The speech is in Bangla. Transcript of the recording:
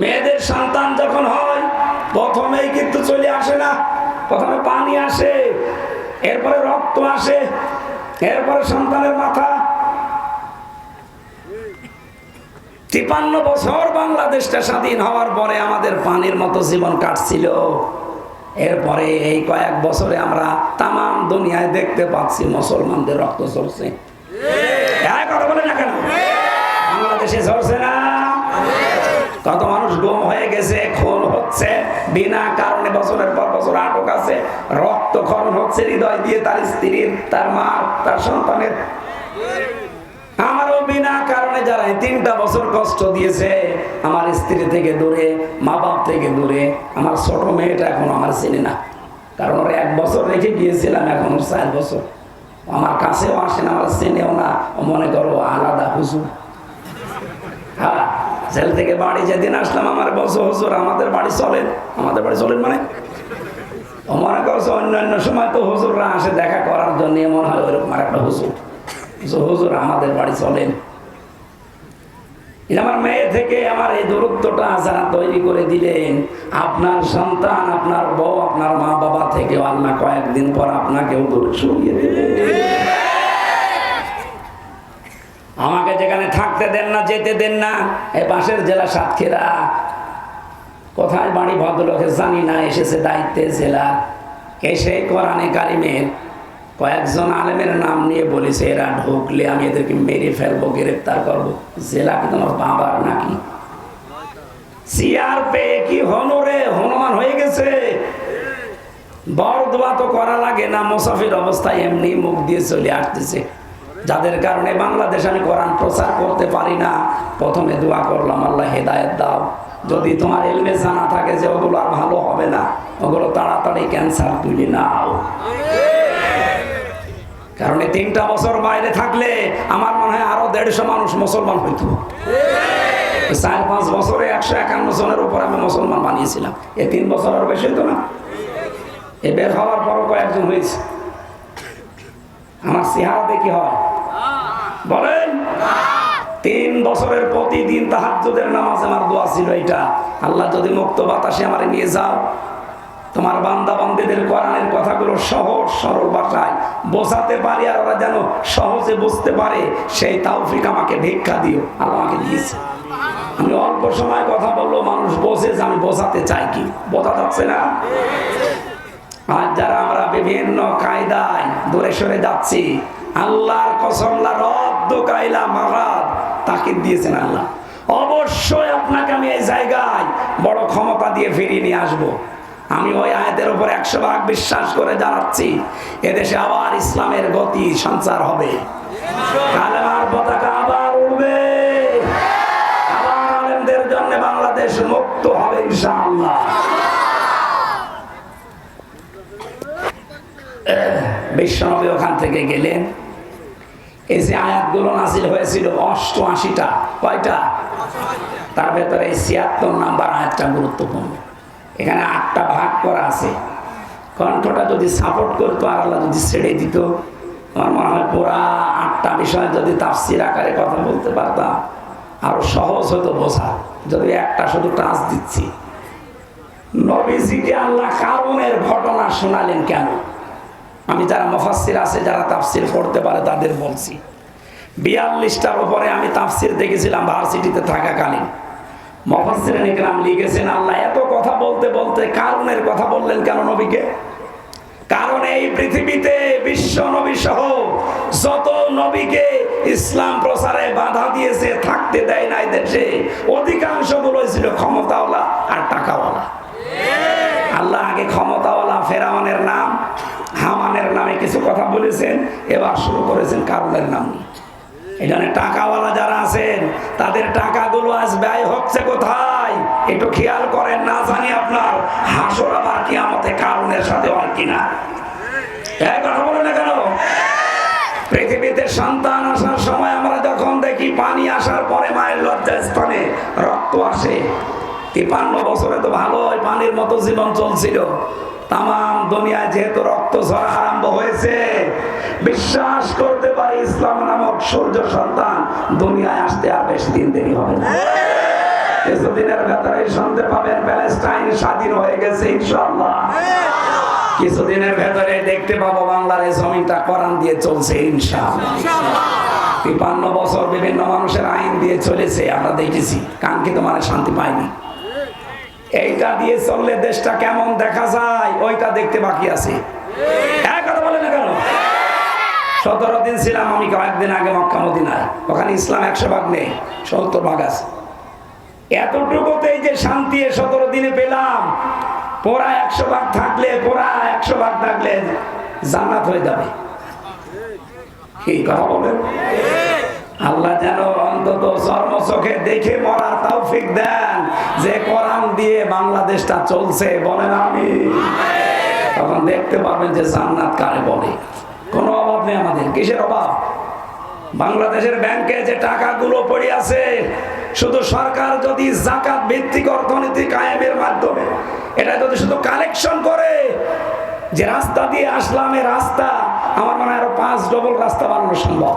মেয়েদের সন্তান যখন হয় প্রথমেই কিন্তু চলে আসে না। প্রথমে পানি আসে এরপরে রক্ত আসে এরপরে সন্তানের মাথা। তিপান্ন বছর বাংলাদেশটা স্বাধীন হওয়ার পরে আমাদের পানির মতো জীবন কাটছিল। এরপরে এই কয়েক বছরে আমরা তাম দুনিয়ায় দেখতে পাচ্ছি মুসলমানদের রক্ত চলছে হ্যাঁ, কত হচ্ছে। বিনা কারণে বছরের পর বছর আটক আছে। রক্তক্ষরণ হচ্ছে, হৃদয় দিয়ে তার স্ত্রীর, তার মা তার সন্তানের। আমারও বিনা কারণে যারা তিনটা বছর কষ্ট দিয়েছে, আমার স্ত্রী থেকে দূরে, মা বাপ থেকে দূরে, আমার ছোট মেয়েটা এখন আমার চেনে না। কারণ ওরা এক বছর রেখে গিয়েছিলাম, এখন চার বছর। আমার কাছেও আসে না, আমার চেনেও না। মনে করো আলাদা হুজুর। জেল থেকে বাড়ি যেদিন আসলাম, আমার বছর হুজুর, আমাদের বাড়ি চলেন। আমাদের বাড়ি চলেন মানে? ও মনে করছে, অন্যান্য সময় তো হুজুররা আসে দেখা করার জন্য, মনে হয় ওইরকম আর একটা হুজুর হুজুর, আমাদের বাড়ি চলেন। আমার মেয়ে থেকে আমার এই দূরত্বটা যারা তৈরি করে দিলেন। আপনার সন্তান, আপনার বউ, আপনার মা বাবা থেকে আল্লাহ কয়েকদিন পর আপনাকেও দূর সরিয়ে দেবে আমাকে যেখানে থাকতে দেন না, যেতে দেন না এই পাশের জেলা সাতক্ষীরা। কোথায় বাড়ি ভদ্রলোকে জানি না, এসেছে দায়িত্বে জেলা। এসে কোরআনে কারিমের কয়েকজন আলেমের নাম নিয়ে বলেছে, এরা ঢুকলে আমি এদেরকে মেরে ফেলব, গ্রেপ্তার করব। জেলা কি তোমার বাবার নাকি? সিয়ার পেয়ে কি হনরে হনুমান হয়ে গেছে। বড় দোয়া তো করা লাগে না, মুসাফির অবস্থায় এমনি মুখ দিয়ে চলে আসতেছে। যাদের কারণে বাংলাদেশ আমি কোরআন প্রচার করতে পারি না, প্রথমে দোয়া করলাম, আল্লাহ হেদায়ত দাও। যদি তোমার এলমে জানা থাকে যে ওগুলো আর ভালো হবে না, ওগুলো তাড়াতাড়ি ক্যান্সার তুলে নাও। কারণ এই তিনটা বছর বাইরে থাকলে আমার মনে হয় আরও দেড়শো মানুষ মুসলমান হইতো। চার পাঁচ বছরে একশো একান্ন জনের উপর আমি মুসলমান বানিয়েছিলাম। এই তিন বছর আর বেশি হতো না। এ বের হওয়ার পরও কয়েকজন হয়েছে। আমার চেহারা দেখি হয়? বলেন? তিন বছরের প্রতিদিন তাহাজ্জুদের নামাজ আমার দোয়া ছিল এটা আল্লাহ যদি মুক্ত বাতাসে আমারে নিয়ে যাও, তোমার বান্দা বান্দিদের কোরআনের কথাগুলো সহজ, সরল ভাষায় বোঝাতে পারি আর ওরা যেন সহজে বুঝতে পারে, সেই তাওফিক আমাকে ভিক্ষা দিও, আল্লাহ আমাকে দিয়েছে। আমি অল্প সময় কথা বলল মানুষ বোঝে যে আমি বোঝাতে চাই কি। বোঝা যাচ্ছে না? আর যারা আমরা বিভিন্ন কায়দায় দূরে সরে যাচ্ছি আল্লাহর কসমলা রদ্দ কায়লা মারাদ তাকে দিয়েছেন আল্লাহ। অবশ্যই আপনাকে আমি এই জায়গায় বড় ক্ষমতা দিয়ে ফিরিয়ে নিয়ে আসব। আমি ওই আয়াতের উপর একশো ভাগ বিশ্বাস করে জানাচ্ছি এদেশে আবার ইসলামের গতি সঞ্চার হবে। কালেমার পতাকা আবার উঠবে আবার আলেমদের জন্য বাংলাদেশ মুক্ত হবে ইনশাআল্লাহ। বিশ্বনবী ওখান থেকে গেলেন। এই যে আয়াতগুলো নাজিল হয়েছিল অষ্টআশিটা, কয়টা? তার ভেতরে ছিয়াত্তর নাম্বার আয়াতটা গুরুত্বপূর্ণ। এখানে আটটা ভাগ করা আছে। কণ্ঠটা যদি সাপোর্ট করতো, আর আল্লাহ যদি ছেড়ে দিত, আমার মনে হয় পুরা আটটা বিষয় যদি তাফসির আকারে কথা বলতে পারতাম, আরও সহজ হতো বোঝা। যদি একটা শুধু টাচ দিচ্ছি। নবীজিকে আল্লাহ কারণের ঘটনা শোনালেন কেন? আমি যারা মফাসির আছে, যারা তাফসির পড়তে পারে তাদের বলছি। বিয়াল্লিশটার উপরে আমি তাফসির দেখেছিলাম, ভার্সিটিতে থাকাকালীন। মফাসির নিকরাম লিখেছেন, আল্লাহ এত কথা বলতে বলতে কারণের কথা বললেন কেন নবীকে? কারণ এই পৃথিবীতে বিশ্ব নবী সহ যত নবীকে ইসলাম প্রচারে বাধা দিয়েছে, থাকতে দেয় নাই দেশে অধিকাংশগুলো ছিল ক্ষমতাওয়ালা আর টাকাওয়ালা। করেছেন কারণের নাম এখানে টাকাওয়ালা যারা আছেন, তাদের টাকাগুলো আজ ব্যয় হচ্ছে কোথায়? একটু খেয়াল করেন, না জানি আপনার হাসর আবার কি আমাদের কারণের সাথে হয় কিনা। কথা বলে না কেন? পৃথিবীতে সন্তান আসার সময় আমরা যখন দেখি পানি আসার পরে মায়ের লজ্জা রক্ত আসে। তিপান্ন বছরে তো ভালো পানির মতো জীবন চলছিল। তাম দুনিয়ায় যেহেতু রক্ত ঝরা আরম্ভ হয়েছে, বিশ্বাস পারি ইসলাম নামক সূর্য সন্তান দুনিয়ায় আসতে আর বেশি দিন দেরি হবে না। কিছুদিনের ভেতরে শুনতে পাবেন, প্যালেস্টাইন স্বাধীন হয়ে গেছে ইনশাআল্লাহ। কিছুদিনের ভেতরে দেখতে পাবো বাংলার এই জমিটা কোরআন দিয়ে চলছে ইনশাআল্লাহ। তিপান্ন বছর বিভিন্ন মানুষের আইন দিয়ে চলেছে, আমরা দেখেছি। কাঙ্ক্ষিত মানে শান্তি পাইনি এইটা দিয়ে চললে দেশটা কেমন দেখা যায়, ওইটা দেখতে বাকি আছে। কেন সতেরো দিন ছিলাম আমি কয়েকদিন আগে মক্কা মদিনায়। ওখানে ইসলাম একশো ভাগ নেই, সত্তর ভাগ আছে। এতটুকুতেই যে শান্তি সতেরো দিনে পেলাম, পোড়া একশো ভাগ থাকলে, পোড়া একশো ভাগ থাকলে জান্নাত হয়ে যাবে। কি কথা বলেন? আল্লাহ যেন অন্তত চর্ম চোখে দেখে মরার তৌফিক দেন, যে কোরআন দিয়ে বাংলাদেশটা চলছে, বলেন আমি। তখন দেখতে পাবেন যে জান্নাত কারে বলে। কোনো অভাব নেই আমাদের। কিসের অভাব? বাংলাদেশের ব্যাংকে যে টাকাগুলো পড়ে আছে, শুধু সরকার যদি জাকাত ভিত্তিক অর্থনীতি কায়েমের মাধ্যমে, এটা যদি শুধু কালেকশন করে, যে রাস্তা দিয়ে আসলাম রাস্তা, আমার মনে হয় আরও পাঁচ ডবল রাস্তা বানানো সম্ভব।